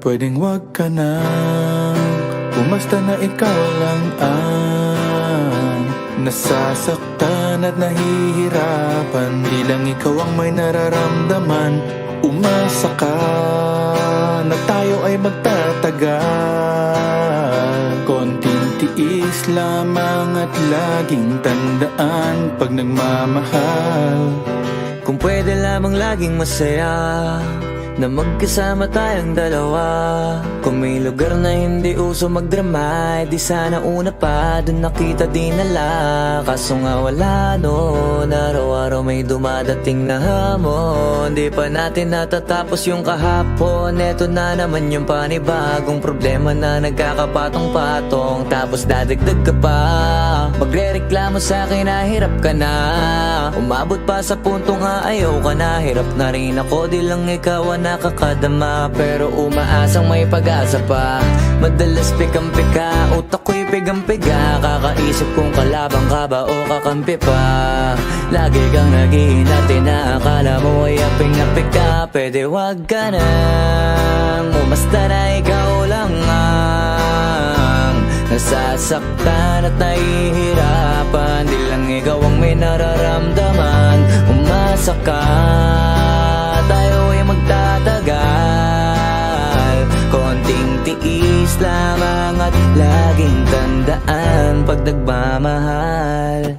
Pwedeng wag ka na. Umasta na ikaw lang ang Nasasaktan at nahihirapan. Di lang ikaw ang may nararamdaman. Umasa ka na tayo ay magtatagal Konting tiis lamang at laging tandaan Pag nagmamahal. Kung pwede lamang laging masaya Na magkasama tayong dalawa. Kung may lugar na hindi uso magdrama eh, Di sana una pa Doon nakita dinala Kaso nga wala no Araw-araw may dumadating na hamon. Di pa natin natatapos yung kahapon. Eto na naman yung panibagong problema na nagkakapatong-patong Tapos dadagdag ka pa. Magre-reklamo sa akin na hirap ka na. Umabot pa sa punto nga ayaw ka na. Hirap na rin ako di lang ikaw nakakadama Pero umaasang may pag-asa pa. Madalas pikam-pika Utak ko'y pigang-piga Kakaisip kung kalabang ka ba o kakampi pa. Lagi kang naghihinati na akala mo ay aping napika Pwede wag ka nang Umasta na ikaw lang ang Nasasaktan at nahihirapan. Di lang ikaw ang may nararamdaman. Umasa ka lamang at laging tandaan Pag nagmamahal.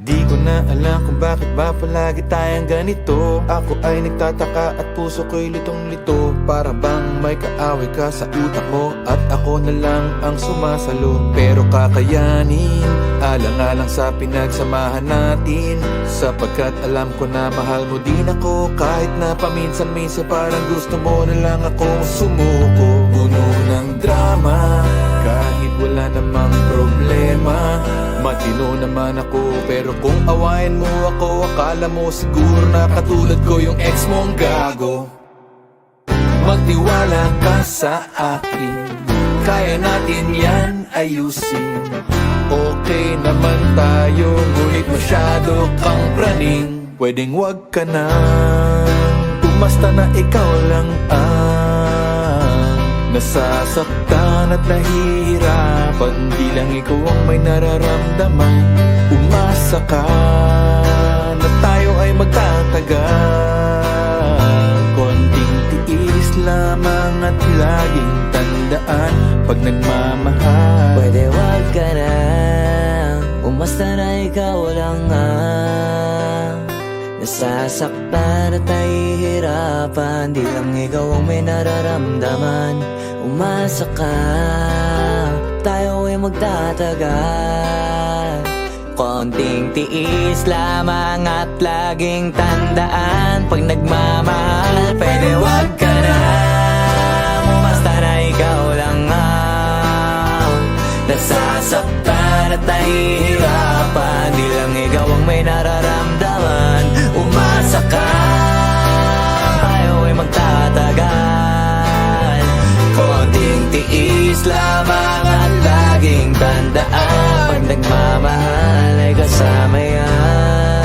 Di ko na alam kung bakit ba palagi tayong ganito. Ako ay nagtataka at puso ko'y litong-lito. Para bang may kaaway ka sa utak mo At ako na lang ang sumasalo. Pero kakayanin Alang-alang sa pinagsamahan natin. Sapagkat alam ko na mahal mo din ako. Kahit na paminsan-minsan parang gusto mo na lang akong sumuko. Puno ng drama Matino naman ako Pero kung awayin mo ako Akala mo siguro na katulad ko Yung ex mong gago. Magtiwala ka sa akin Kaya natin yan ayusin. Okay naman tayo Ngunit masyado kang praning. Pwedeng wag ka na Umasta na ikaw lang ang Nasasaktan at nahihirapan Di lang ikaw ang may nararamdaman. Umasa ka Na tayo ay magtatagal Konting tiis lamang at laging tandaan Pag nagmamahal. Pwede wag ka na. Umasta na ikaw lang ang Nasasaktan at nahihirapan. Di lang ikaw ang may nararamdaman. Umasa ka Tayo ay magtatagal. Konting tiis lamang at laging tandaan Pag nagmamahal Pwede wag ka na. Umasta na ikaw lang ang Nasasaktan at nahihirapan. Di lang ikaw ang may nararamdaman tandaan Pag nagmamahal ay kasama yan.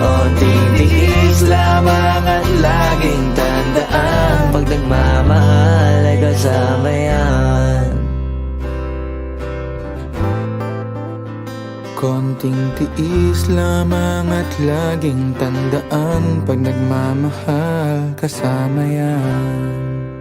Konting tiis lamang at laging tandaan Pag nagmamahal ay kasama yan. Konting tiis lamang at laging tandaan Pag nagmamahal kasama yan